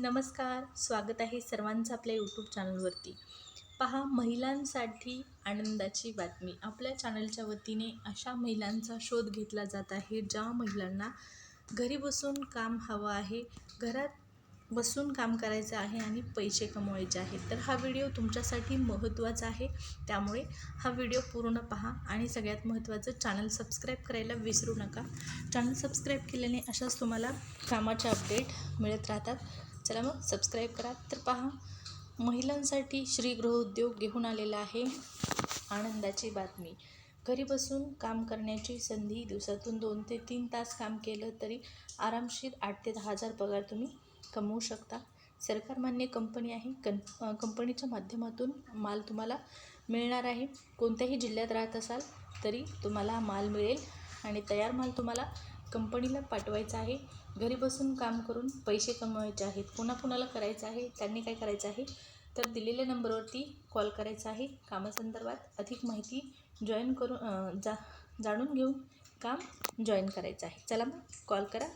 नमस्कार स्वागत आहे सर्वांचं आपल्या यूट्यूब चॅनलवरती पहा महिलांसाठी आनंदाची बातमी. आपल्या चॅनलच्या वतीने अशा महिलांचा शोध घेतला जात आहे ज्या महिलांना घरी बसून काम हवं आहे घरात बसून काम करायचं आहे आणि पैसे कमवायचे आहेत. तर हा व्हिडिओ तुमच्यासाठी महत्त्वाचा आहे. त्यामुळे हा व्हिडिओ पूर्ण पहा आणि सगळ्यात महत्त्वाचं चॅनल सबस्क्राईब करायला विसरू नका. चॅनल सबस्क्राईब केल्याने अशाच तुम्हाला कामाचे अपडेट मिळत राहतात. चला मग सबस्क्राईब करा. तर पहा महिलांसाठी श्री गृहउद्योग घेऊन आलेला आहे आनंदाची बातमी. घरी बसून काम करण्याची संधी दिवसातून दोन ते तीन तास काम केलं तरी आरामशीर आठ ते दहा हजार पगार तुम्ही कमवू शकता. सरकार मान्य कंपनी आहे. कं कंपनीच्या माध्यमातून माल तुम्हाला मिळणार आहे. कोणत्याही जिल्ह्यात राहत असाल तरी तुम्हाला माल मिळेल आणि तयार माल तुम्हाला कंपनीला पाठवायचं आहे. घरी बसून काम करून पैसे कमवायचे आहेत. पुन्हा करायचं आहे त्यांनी काय करायचं आहे? तर दिलेल्या नंबरवरती कॉल करायचा आहे. कामासंदर्भात अधिक माहिती जॉईन करून जा जाणून घेऊन काम जॉईन करायचं आहे. चला मग कॉल करा.